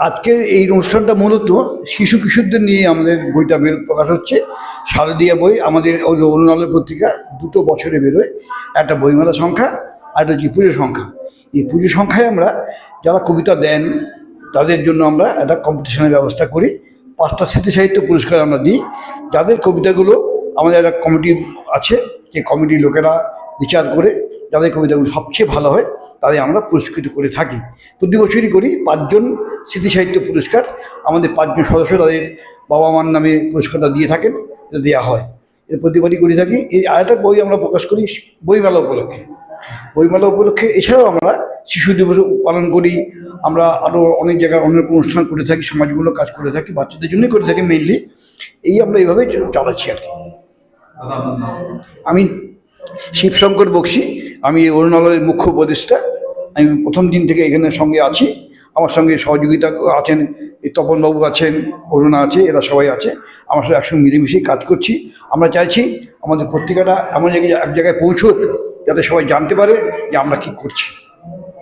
আজকের এই অনুষ্ঠানটা মূলত শিশু কিশোরদের নিয়ে আমাদের বইটা বের প্রকাশ হচ্ছে। শারদীয়া বই, আমাদের অরুণালয় পত্রিকা, দুটো বছরে বেরোয়। একটা বইমেলা সংখ্যা আর একটা হচ্ছে পুজো সংখ্যা। এই পুজো সংখ্যায় আমরা যারা কবিতা দেন, তাদের জন্য আমরা একটা কম্পিটিশনের ব্যবস্থা করি। পাঁচটা স্মৃতি সাহিত্য পুরস্কার আমরা দিই। যাদের কবিতাগুলো আমাদের একটা কমিটি আছে, যে কমিটির লোকেরা বিচার করে যাদের কবিতাগুলো সবচেয়ে ভালো হয়, তাদের আমরা পুরস্কৃত করে থাকি। প্রতি বছরই করি, পাঁচজন স্মৃতি সাহিত্য পুরস্কার। আমাদের পাঁচজন সদস্য তাদের বাবা মার নামে পুরস্কারটা দিয়ে থাকেন, এটা দেওয়া হয়। এর প্রতিবারই করে থাকি। এই আরেকটা বই আমরা প্রকাশ করি, বইমেলা উপলক্ষে। বইমেলা উপলক্ষে এছাড়াও আমরা শিশু দিবস পালন করি। আমরা আরও অনেক জায়গায় অনেক অনুষ্ঠান করে থাকি, সমাজমূলক কাজ করে থাকি, বাচ্চাদের জন্যই করে থাকি মেনলি এই আমরা এইভাবে চালাচ্ছি আর কি। আমি শিবশঙ্কর বক্সি। আমি অরুণালয়ের মুখ্য উপদেষ্টা। আমি প্রথম দিন থেকে এখানে সঙ্গে আছি। আমার সঙ্গে সহযোগিতা আছেন, এই তপনবাবু আছেন, অরুণা আছে, এরা সবাই আছে। আমার সাথে একসঙ্গে মিলেমিশে কাজ করছি। আমরা চাইছি আমাদের পত্রিকাটা এমন এক জায়গায় পৌঁছুক, যাতে সবাই জানতে পারে যে আমরা কি করছি।